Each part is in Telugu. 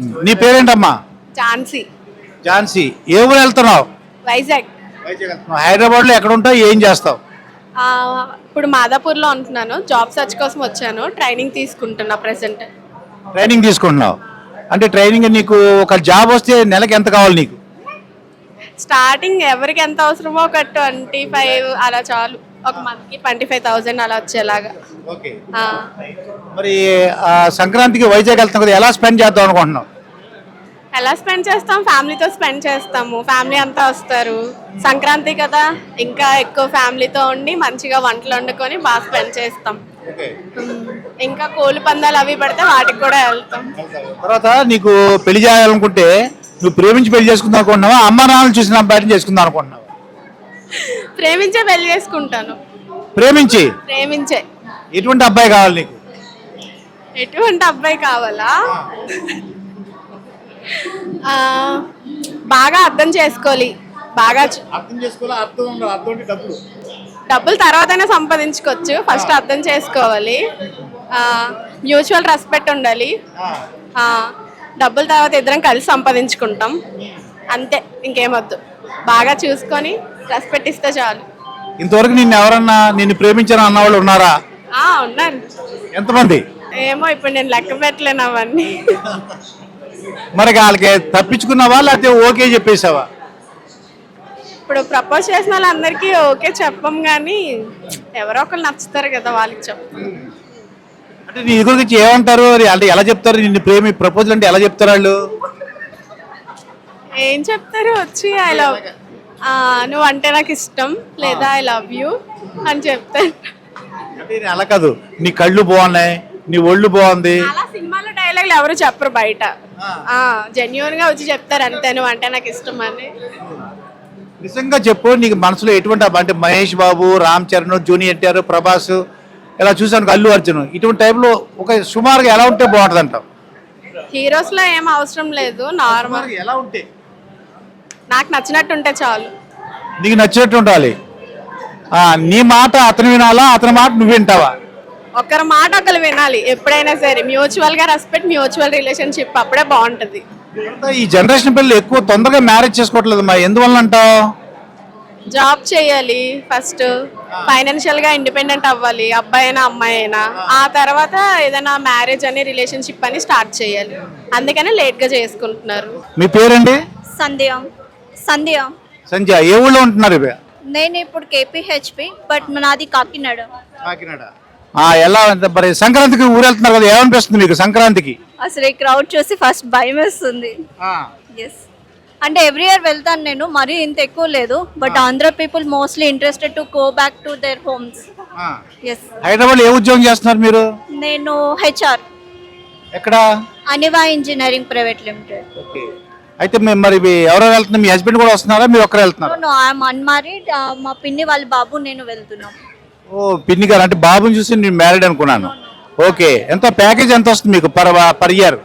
నీ పేరేంటమ్మా? ఝాన్సీ. ఝాన్సీ. ఏ ఊరు వెళ్తున్నావు? వైజాగ్. హైదరాబాద్లో ఎక్కడ ఉంటావు? ఏం చేస్తావు? ఆ, ఇప్పుడు మాదాపూర్లో ఉంటున్నాను. జాబ్ సర్చ్ కోసం వచ్చాను. ట్రైనింగ్ తీసుకుంటున్నా ప్రెసెంట్. ట్రైనింగ్ తీసుకుంటున్నావు. అంటే ట్రైనింగ్ నీకు ఒక జాబ్ వస్తే నెలకి ఎంత కావాలి నీకు? స్టార్టింగ్ ఎవరికి ఎంత అవసరమో ఒక ట్వంటీ ఫైవ్ అలా చాలు. ఒక మంత్కి ట్వంటీ ఫైవ్ థౌజండ్ అలా వచ్చేలాగా. ఓకే. ఆ, మరి ఆ, సంక్రాంతికి వైజాగ్ వెళ్తాం కదా ఎలా స్పెండ్ చేద్దాం అనుకుంటున్నావు? ఎలా స్పెండ్ చేస్తాం? ఫ్యామిలీతో స్పెండ్ చేస్తాము. ఫ్యామిలీ అంతా వస్తారు. సంక్రాంతి కదా ఇంకా ఎక్కువ ఫ్యామిలీతో ఉండి మంచిగా వంటలు వండుకొని బాగా స్పెండ్ చేస్తాం. ఇంకా కోళ్ళు పందాలు అవి పడితే వాటికి కూడా వెళ్తాం. తర్వాత నీకు పెళ్ళి చేయాలనుకుంటే నువ్వు ప్రేమించి పెళ్ళి చేసుకుందాం అనుకుంటున్నావా? అమ్మ నాన్నలు చూసిన అబ్బాయిని చేసుకుందాం అనుకుంటున్నావా? ప్రేమించే పెళ్ళి చేసుకుంటాను. ప్రేమించి? ప్రేమించే. ఎటువంటి అబ్బాయి కావాలి నీకు? ఎటువంటి అబ్బాయి కావాలా? ఆ, బాగా అర్థం చేసుకోవాలి. బాగా చ- అర్థం చేసుకోవాలి? అర్థం ఉండాలి. అర్థం అంటే డబ్బులు. డబ్బులు తర్వాతనే సంపాదించుకోవచ్చు. ఫస్ట్ అర్థం చేసుకోవాలి. మ్యూచువల్ రెస్పెక్ట్ ఉండాలి. ఆ, డబ్బుల తర్వాత ఇద్దరం కలిసి సంపాదించుకుంటాం. అంతే. ఇంకేమొద్దు బాగా చూసుకొని రెస్పెక్ట్ ఇస్తే చాలు. ఇంతవరకు నిన్ను ఎవరన్నా నిన్ను ప్రేమించాను అన్న వాళ్ళు ఉన్నారా? ఆ, ఉన్నారు ఎంతమంది? ఏమో ఇప్పుడు నేను లెక్క పెట్టలేను అవన్నీ. మరి వాళ్ళకి తప్పించుకున్నావా లేకపోతే ఓకే చెప్పేసావా ఇప్పుడు ప్రపోజ్ చేసిన వాళ్ళందరికీ ఓకే చెప్పం కానీ ఎవరో ఒకరు నచ్చుతారు కదా వాళ్ళకి చెప్పం. అంటే నీ గురించి ఏమంటారు? అంటే ఎలా చెప్తారు? నిన్ను ప్రేమి ప్రపోజల్ అంటే ఎలా చెప్తారు వాళ్ళు? ఏం చెప్తారు? వచ్చి ఐ లవ్ నువ్వు అంటే నాకు ఇష్టం లేదా ఐ లవ్ యూ అని అంటే నేను అలా కాదు. నీ కళ్ళు బాగున్నాయి నీ ఒళ్ళు బాగుంది. అలా సినిమాలో డైలాగులు ఎవరు చెప్పరు బయట. జెన్యున్గా వచ్చి చెప్తారు అంతే నువ్వు అంటే నాకు ఇష్టం అని. నిజంగా చెప్పు నీకు మనసులో ఎటువంటి అంటే మహేష్ బాబు రామ్ చరణ్ జూనియర్ ఎన్టీఆర్ ప్రభాస్ ఇలా చూసాను అల్లు అర్జున్. ఇటువంటి టైంలో ఒక సుమారుగా ఎలా ఉంటే బాగుంటుంది అంటావు హీరోస్లో ఏం అవసరం లేదు నార్మల్ ఎలా ఉంటే? నాకు నచ్చినట్టు ఉంటే చాలు. నీకు నచ్చినట్టు ఉండాలి. ఆ, నీ మాట అతను వినాలా అతని మాట నువ్వు వింటావా? ఒకరి మాట ఒకరు వినాలి. ఎప్పుడైనా సరే మ్యూచువల్గా రెస్పెక్ట్ మ్యూచువల్ రిలేషన్షిప్ అప్పుడే బాగుంటది. ఈ జనరేషన్ పిల్లలు ఎక్కువ తొందరగా మ్యారేజ్ చేసుకోవట్లేదు మా ఎందువల్ల అంటావు జాబ్ చేయాలి ఫస్ట్ ఫైనాన్షియల్గా ఇండిపెండెంట్ అవ్వాలి. అబ్బాయి అయినా అమ్మాయి అయినా ఆ తర్వాత ఏదైనా మ్యారేజ్ అని రిలేషన్షిప్ అని స్టార్ట్ చేయాలి. అందుకని లేట్గా చేసుకుంటున్నారు. మీ పేరండి? సంధ్య. సంధ్య ఏ ఊళ్ళో ఉంటున్నారు ఇవి? నేను ఇప్పుడు కేపీహెచ్పి బట్ నాది కాకినాడ. కాకినాడ. ఎలా? మరి సంక్రాంతికి ఊరు వెళ్తున్నారు కదా ఏమనిపిస్తుంది మీకు సంక్రాంతికి? అసలు ఈ క్రౌడ్ చూసి ఫస్ట్ భయం వేస్తుంది. ఎస్ అంటే ఎవ్రీ ఇయర్ వెళ్తాను నేను మరీ ఇంత ఎక్కువ లేదు but Andhra people mostly interested to go back to there homes yes Hyderabad ఏ ఉద్యోగం చేస్తున్నారు మీరు? నేను హెచ్ఆర్ ఎక్కడ? అనివా ఇంజనీరింగ్ ప్రైవేట్ లిమిటెడ్ అయితే మేము మరి ఎవరో వెళ్తున్నారు? మీ హస్బెండ్ కూడా వస్తున్నారా? మీరు ఒక్కరే వెళ్తున్నారు? ఐఎమ్ అన్మారీడ్ మా పిన్ని వాళ్ళ బాబు నేను వెళ్తున్నాం. ఓ పిన్ని గారు అంటే బాబుని చూసి నేను మ్యారీడ్ అనుకున్నాను. ఓకే. ఎంత ప్యాకేజ్ ఎంత వస్తుంది మీకు per per year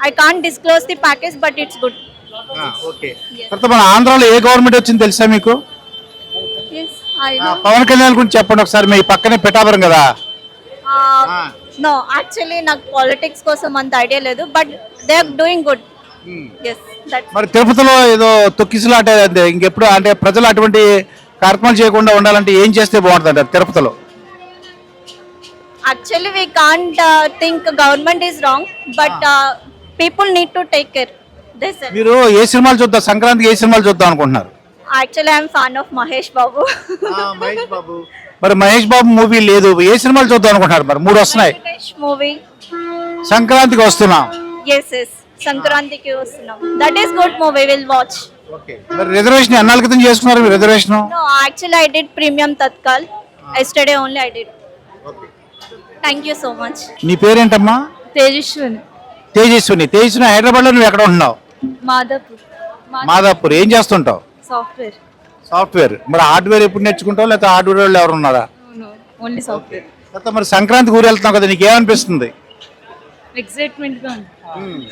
I can't disclose the package but it's good okay తర్వాత మన ఆంధ్రాలో ఏ గవర్నమెంట్ వచ్చింది తెలుసా మీకు? ఆ, పవన్ కళ్యాణ్ గురించి చెప్పండి ఒకసారి. మీ పక్కనే పిఠాపురం కదా? నో యాక్చువల్లీ నాకు పాలిటిక్స్ కోసం అంత ఐడియా లేదు but they are doing good మరి తిరుపతిలో ఏదో తొక్కిసలాట అంటే ఇంకెప్పుడు అంటే ప్రజలు అటువంటి కార్యక్రమాలు చేయకుండా ఉండాలంటే ఏం చేస్తే బాగుంటుంది తిరుపతిలో? Actually we can't think government is wrong but people need to take care మీరు ఏ సినిమాలు చూద్దాం సంక్రాంతికి ఏ సినిమాలు చూద్దాం అనుకుంటున్నారు? Actually I'm fan of Mahesh Babu మరి మహేష్ బాబు మూవీ లేదు. ఏ సినిమాలు చూద్దాం అనుకుంటున్నారు మరి? మూడు వస్తున్నాయి. మూవీ సంక్రాంతికి వస్తున్నాం. ఎస్ ఎస్ సంక్రాంతికి వస్తున్నాం. That is good movie will watch మరి రిజర్వేషన్ ఎన్నాళ్ళ క్రితం చేసుకున్నారు మీరు reservation no actually I did premium Tatkal yesterday only I did thank you so much నీ పేరేంటమ్మా? తేజస్విని. తేజస్విని. తేజస్విని హైదరాబాద్లో నువ్వు ఎక్కడ ఉంటున్నావు? మాదాపూర్. మాదాపూర్. ఏం చేస్తుంటావు? సాఫ్ట్వేర్. సాఫ్ట్వేర్. మరి హార్డ్వేర్ ఎప్పుడు నేర్చుకుంటావు? లేకపోతే హార్డ్వేర్ వాళ్ళు ఎవరు ఉన్నారా? ఓన్లీ సాఫ్ట్వేర్ మరి సంక్రాంతికి ఊరు వెళ్తున్నావు కదా నీకు ఏమనిపిస్తుంది ఎక్సైట్మెంట్గా ఉంది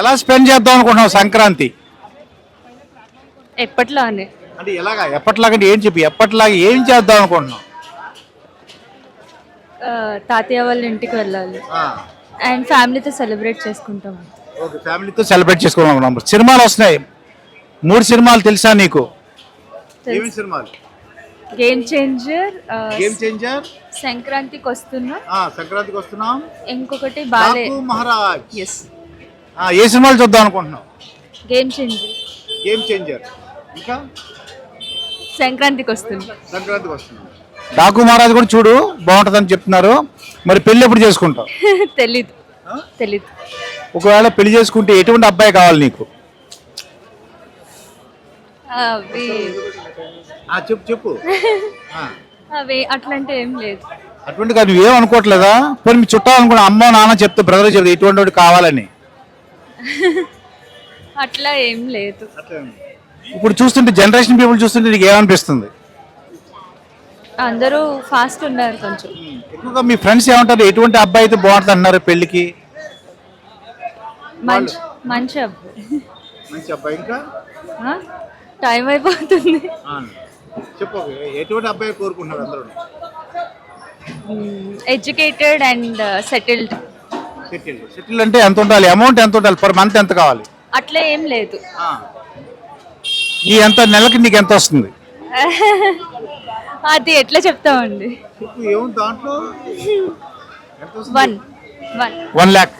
ఎలా స్పెండ్ చేద్దాం అనుకుంటున్నావు సంక్రాంతి? ఎప్పట్లానే. అంటే ఎలాగా? ఎప్పటిలాగంటే ఏం చెప్పి? ఎప్పటిలాగా ఏం చేద్దాం అనుకుంటున్నావు? తాతయ్య వాళ్ళ ఇంటికి వెళ్ళాలి. అండ్ ఫ్యామిలీతో సెలబ్రేట్ చేసుకుంటాం. ఓకే ఫ్యామిలీతో సెలబ్రేట్ చేసుకోవాలనుకున్నాం సినిమాలు వస్తున్నాయి. మూడు సినిమాలు తెలుసా నీకు? ఏమి సినిమాలు? గేమ్ చేంజర్ గేమ్ చేంజర్ సంక్రాంతికి వస్తున్నా. సంక్రాంతికి వస్తున్నాం. ఇంకొకటి బాలే డాకు మహారాజ్. ఎస్ ఆ, ఏ సినిమాలు చూద్దాం అనుకుంటున్నాం గేమ్ చేంజర్ గేమ్ చేంజర్ ఇంకా? సంక్రాంతికి వస్తున్నా. సంక్రాంతికి వస్తున్నాం. డాకు మహారాజ్ కూడా చూడు బాగుంటుందని చెప్తున్నారు. మరి పెళ్ళి ఎప్పుడు చేసుకుంటావు? తెలీదు. తెలీదు. ఒకవేళ పెళ్ళి చేసుకుంటే ఎటువంటి అబ్బాయి కావాలి నీకు? అవి చెప్పు చెప్పు. అవి అట్లాంటి ఏం లేదు. అటువంటి కాదు నువ్వేం అనుకోవట్లేదా? పోనీ మీ చుట్టాలు అనుకున్నా అమ్మ నాన్న చెప్తే బ్రదర్ చెప్తే ఇటువంటి వాడు కావాలని. అట్లా ఏం లేదు. ఇప్పుడు చూస్తుంటే జనరేషన్ పీపుల్ చూస్తుంటే నీకు ఏమనిపిస్తుంది? అందరూ ఫాస్ట్ ఉన్నారు కొంచెం. ఎక్కువగా మీ ఫ్రెండ్స్ ఏమంటారు? ఎటువంటి అబ్బాయి అయితే బాగుంటుంది అన్నారు పెళ్ళికి మంచి మంచి అబ్బాయి. మంచి అబ్బాయి ఇంకా? టైం అయిపోతుంది. చెప్పు ఎటువంటి అబ్బాయి కోరుకుంటున్నారు అందరూ? Educated and settled. Settle settle అంటే ఎంత ఉండాలి? అమౌంట్ ఎంత ఉండాలి? పర్ మంత్ ఎంత కావాలి? అట్లా ఏం లేదు. నీ ఎంత నెలకి నీకు ఎంత వస్తుంది? అది ఎట్లా చెప్తామండి? దాంట్లో? One. One. One lakh.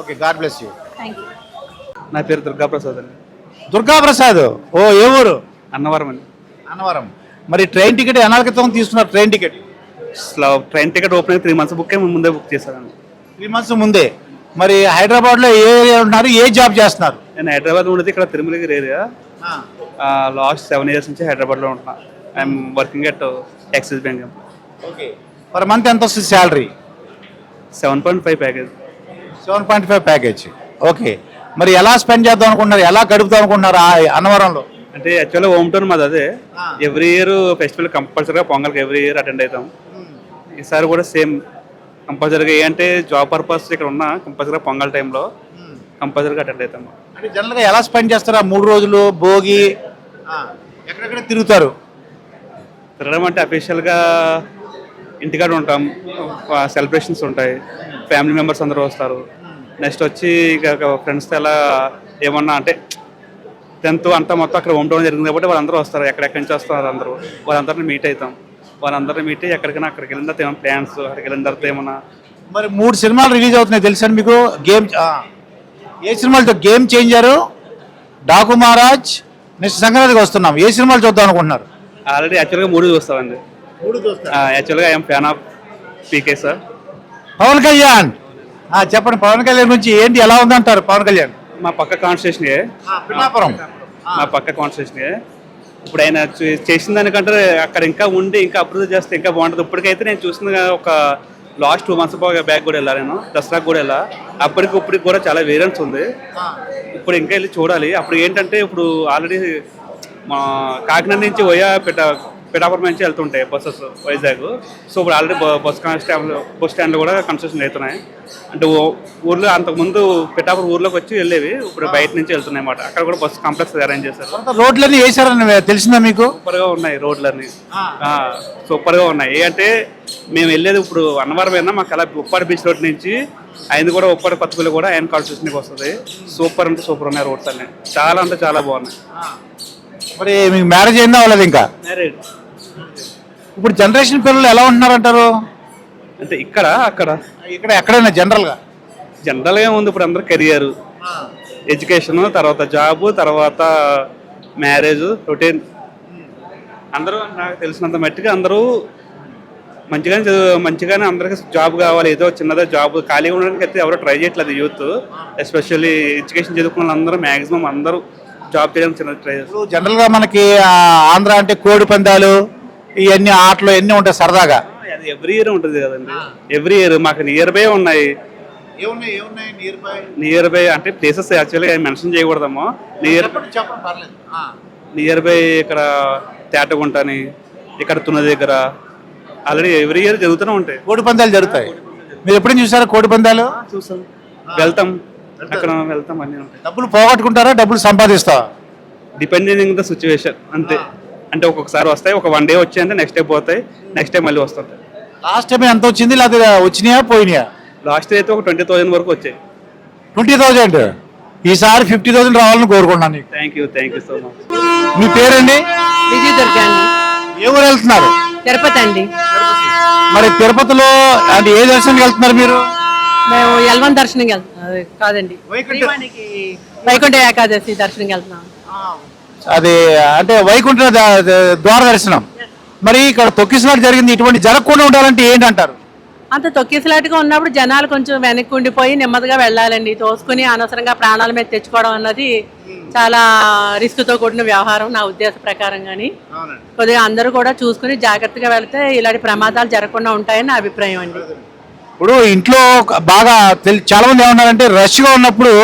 Okay god bless you. Thank you నా పేరు దుర్గాప్రసాద్ అండి. దుర్గా ప్రసాద్ ఓ ఏ ఊరు? అన్నవరం అండి. అన్నవరం. మరి ట్రైన్ టికెట్ ఎన్నాళ్ళ క్రితం తీసుకున్నారు ట్రైన్ టికెట్? అసలు ట్రైన్ టికెట్ ఓపెన్ అయితే త్రీ మంత్స్ బుక్ ముందే బుక్ చేశానండి త్రీ మంత్స్ ముందే. మరి హైదరాబాద్లో ఏ ఏరియా ఉన్నారు ఏ జాబ్ చేస్తున్నారు? నేను హైదరాబాద్ ఉండేది ఇక్కడ Tirumalagiri area. Last seven years నుంచి హైదరాబాద్లో ఉంటున్నా. I'm working at Axis bank. Okay. Per month ఎంత వస్తుంది salary? Seven point five package. Seven point five package. Okay. మరి ఎలా స్పెండ్ చేద్దాం అనుకుంటున్నారు? ఎలా గడుపుదాం అనుకుంటున్నారు ఆ అన్నవరంలో? అంటే యాక్చువల్గా హోమ్ టౌన్ మాది అదే. ఎవ్రీ ఇయర్ ఫెస్టివల్ కంపల్సరీగా పొంగల్కి ఎవ్రీ ఇయర్ అటెండ్ అవుతాం. ఈసారి కూడా సేమ్ కంపల్సరీగా ఏ అంటే జాబ్ పర్పస్ ఇక్కడ ఉన్నా కంపల్సరీగా పొంగల్ టైంలో కంపల్సరీగా అటెండ్ అవుతాం. అంటే జనరల్గా ఎలా స్పెండ్ చేస్తారు ఆ మూడు రోజులు భోగి? ఎక్కడెక్కడ తిరుగుతారు? తిరగడం అంటే అఫీషియల్గా ఇంటికాడ ఉంటాం. సెలబ్రేషన్స్ ఉంటాయి. ఫ్యామిలీ మెంబర్స్ అందరూ వస్తారు. నెక్స్ట్ వచ్చి ఇక ఫ్రెండ్స్తో ఎలా ఏమన్నా అంటే టెన్త్ అంతా మొత్తం అక్కడ హోమ్ టౌన్ జరిగింది కాబట్టి వాళ్ళందరూ వస్తారు. ఎక్కడెక్కడి నుంచి వస్తారు అందరూ? వాళ్ళందరినీ మీట్ అవుతాం వాళ్ళందరినీ మీట్ అయ్యి ఎక్కడికైనా అక్కడికి వెళ్ళిన తర్వాత ఏమైనా ప్లాన్స్ అక్కడికి వెళ్ళిన తర్వాత ఏమన్నా మరి మూడు సినిమాలు రిలీజ్ అవుతున్నాయి తెలుసా మీకు? గేమ్ ఏ సినిమాలతో game changer Daaku Maharaj next సంక్రాంతికి వస్తున్నాం. ఏ సినిమాలు చూద్దాం అనుకుంటున్నారు? ఆల్రెడీ యాక్చువల్గా మూడు చూస్తామండి. మూడు యాక్చువల్గా I'm fan of PK sir Pawan Kalyan. చెప్పండి పవన్ కళ్యాణ్ గురించి ఏంటి ఎలా ఉందంటారు పవన్ కళ్యాణ్? మా పక్క పిఠాపురం. మా పక్క కాన్స్టిట్యూషన్యే ఇప్పుడు ఆయన చేసిన దానికంటే అక్కడ ఇంకా ఉండి ఇంకా అభివృద్ధి చేస్తే ఇంకా బాగుంటుంది. ఇప్పటికైతే నేను చూసిన ఒక లాస్ట్ టూ మంత్స్ బ్యాక్ కూడా వెళ్ళా నేను. దసరాకు కూడా వెళ్ళా. అప్పటికి ఇప్పటికి కూడా చాలా వేరియన్స్ ఉంది. ఇప్పుడు ఇంకా వెళ్ళి చూడాలి. అప్పుడు ఏంటంటే ఇప్పుడు ఆల్రెడీ మా కాకినాడ నుంచి పోయా పిట పిఠాపురం నుంచి వెళ్తుంటాయి బస్సెస్ వైజాగ్. సో ఇప్పుడు ఆల్రెడీ బస్ స్టాండ్ బస్ స్టాండ్లో కూడా కన్స్ట్రక్షన్ అవుతున్నాయి. అంటే ఊర్లో అంతకుముందు పిఠాపురం ఊర్లోకి వచ్చి వెళ్ళేవి ఇప్పుడు బయట నుంచి వెళ్తున్నాయి అన్నమాట. అక్కడ కూడా బస్ కాంప్లెక్స్ అరేంజ్ చేశారు. రోడ్లన్నీ వేసారని తెలిసిందా మీకు? సూపర్గా ఉన్నాయి రోడ్లన్నీ. సూపర్గా ఉన్నాయి. ఏ అంటే మేము వెళ్ళేది ఇప్పుడు అన్నవరం అయినా మాకు అలా ఉప్పాడు బీచ్ రోడ్ నుంచి ఆయన కూడా ఉప్పాడు పత్తిపల్లి కూడా ఆయన కాన్స్టిట్యూషన్కి వస్తుంది. సూపర్ అంటే సూపర్ ఉన్నాయి రోడ్స్ అన్నీ. చాలా అంటే చాలా బాగున్నాయి. మరి మీకు మ్యారేజ్ అయిందా వాళ్ళది ఇంకా? మ్యారేడ్ ఇప్పుడు జనరేషన్ పిల్లలు ఎలా ఉంటున్నారంటారు? అంటే ఇక్కడ అక్కడ. ఇక్కడ ఎక్కడైనా జనరల్గా జనరల్గా ఉంది ఇప్పుడు అందరు కెరియర్ ఎడ్యుకేషన్ తర్వాత జాబ్ తర్వాత మ్యారేజ్ రొటీన్ అందరూ నాకు తెలిసినంత మట్టిగా అందరూ మంచిగానే చదువు- మంచిగానే అందరికీ జాబ్ కావాలి. ఏదో చిన్నదో జాబ్ ఖాళీగా ఉండడానికి అయితే ఎవరు ట్రై చేయట్లేదు యూత్ ఎస్పెషల్లీ ఎడ్యుకేషన్ చదువుకున్న వాళ్ళందరూ మ్యాక్సిమం అందరూ జాబ్ చేయడానికి చిన్న ట్రై చేస్తారు. జనరల్గా మనకి ఆంధ్ర అంటే కోడి పందాలు ఇవన్నీ ఆటలు ఇవన్నీ ఉంటాయి సరదాగా? అది ఎవ్రీ ఇయర్ ఉంటుంది కదండి. ఎవ్రీ ఇయర్ మాకు నియర్ బై ఉన్నాయి. నియర్ బై నియర్ బై అంటే ప్లేసెస్ యాక్చువల్గా మెన్షన్ చేయకూడదమ్మో. నియర్ నియర్ బై ఇక్కడ తేటగుంట అని ఇక్కడ తున దగ్గర. ఆల్రెడీ ఎవ్రీ ఇయర్ జరుగుతూనే ఉంటాయి. కోడి పందాలు జరుగుతాయి. మీరు ఎప్పుడైనా చూసారా కోడి పందాలు? చూసాం. వెళ్తాం. అక్కడ వెళ్తాం అన్నీ ఉంటాయి. డబ్బులు పోగొట్టుకుంటారా డబ్బులు సంపాదిస్తావా? డిపెండింగ్ ద సిచ్యువేషన్ అంతే. అంటే ఒక్కొక్కసారి వస్తాయి ఒక వన్ డే వచ్చాయి అంటే నెక్స్ట్ డే పోతాయి నెక్స్ట్ డే మళ్ళీ వస్తుంటాయి. లాస్ట్ టైం ఎంత వచ్చింది? లేకపోతే వచ్చినాయా పోయినాయా? లాస్ట్ అయితే ఒక ట్వంటీ థౌసండ్ వరకు వచ్చాయి. ట్వంటీ థౌజండ్ ఈసారి ఫిఫ్టీ థౌసండ్ రావాలని కోరుకుంటున్నాను నీకు. Thank you thank you so much మీ పేరండి? విజయ దుర్గా అండి. ఏ ఊరు వెళ్తున్నారు? తిరుపతి అండి. మరి తిరుపతిలో అంటే ఏ దర్శనానికి వెళ్తున్నారు మీరు? మేము ఎల్వన్ దర్శనంకి అది కాదండి. వైకుంఠ ఏకాదశి దర్శనంకి వెళ్తున్నాం. అది అంటే వైకుంఠ ద్వార దర్శనం. మరి ఇక్కడ తొక్కిసలాట జరిగింది ఇటువంటి జరగకుండా ఉండాలంటే ఏంటంటారు? అంత తొక్కిసలాటుగా ఉన్నప్పుడు జనాలు కొంచెం వెనక్కి ఉండిపోయి నెమ్మదిగా వెళ్ళాలండి. తోసుకుని అనవసరంగా ప్రాణాల మీద తెచ్చుకోవడం అన్నది చాలా రిస్క్తో కూడిన వ్యవహారం నా ఉద్దేశ ప్రకారం కానీ కొద్దిగా అందరూ కూడా చూసుకుని జాగ్రత్తగా వెళ్తే ఇలాంటి ప్రమాదాలు జరగకుండా ఉంటాయని నా అభిప్రాయం అండి. ఇప్పుడు ఇంట్లో బాగా చాలా మంది ఏమన్నారంటే రష్గా ఉన్నప్పుడు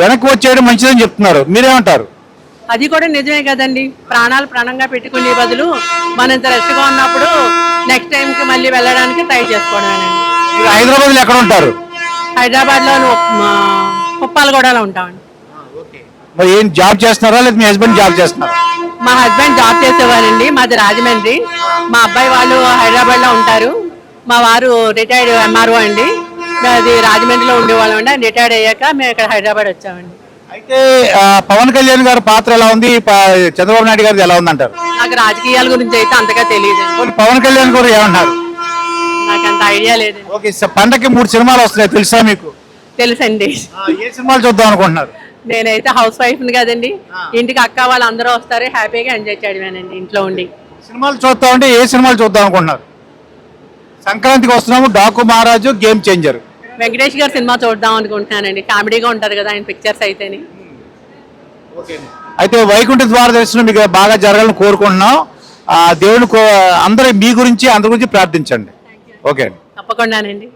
వెనక్కి వచ్చేయడం మంచిదని చెప్తున్నారు. మీరేమంటారు? అది కూడా నిజమే కదండి. ప్రాణాలు ప్రాణంగా పెట్టుకునే బదులు మనం ఇంత రెస్ట్గా ఉన్నప్పుడు నెక్స్ట్ టైంకి మళ్ళీ వెళ్ళడానికి ట్రై చేసుకోవడమేనండి. మీరు హైదరాబాద్లో ఎక్కడ ఉంటారు? హైదరాబాద్లో కుప్పాలగూడలో ఉంటామండి. మరి ఏం జాబ్ చేస్తున్నారా? లేదా మీ హస్బెండ్ జాబ్ చేస్తున్నారా? మా హస్బెండ్ జాబ్ చేసేవారండి. మాది రాజమండ్రి. మా అబ్బాయి వాళ్ళు హైదరాబాద్లో ఉంటారు. మా వారు రిటైర్డ్ ఎంఆర్ఓ అండి. అది రాజమండ్రిలో ఉండేవాళ్ళం అండి రిటైర్డ్ అయ్యాక మేము ఇక్కడ హైదరాబాద్ వచ్చామండి. అయితే పవన్ కళ్యాణ్ గారి పాత్ర ఎలా ఉంది? చంద్రబాబు నాయుడు గారిది ఎలా ఉందంటారు? నాకు రాజకీయాల గురించి అయితే అంతగా తెలియదండి పోనీ పవన్ కళ్యాణ్ గారు ఏమన్నారు నాకు అంత ఐడియా లేదండి ఓకే పండగకి మూడు సినిమాలు వస్తున్నాయి తెలుసా మీకు? తెలుసండి. ఏ సినిమాలు చూద్దాం అనుకుంటున్నారు? నేనైతే హౌస్ వైఫ్ కదండి. ఇంటికి అక్క వాళ్ళు అందరూ వస్తారు హ్యాపీగా ఎంజాయ్ చేయడమేనండి ఇంట్లో ఉండి. సినిమాలు చూద్దామంటే ఏ సినిమాలు చూద్దాం అనుకుంటున్నారు? సంక్రాంతికి వస్తున్నాము డాకు మహారాజు గేమ్ చేంజర్. వెంకటేష్ గారి సినిమా చూద్దాం అనుకుంటున్నానండి. కామెడీగా ఉంటది కదా ఆయన పిక్చర్స్ అయితేని. అయితే వైకుంఠ ద్వార దర్శనం మీకు బాగా జరగాలని కోరుకుంటున్నాం. ఆ దేవుని అందరూ మీ గురించి అందరి గురించి ప్రార్థించండి. ఓకే అండి. తప్పకుండానండి.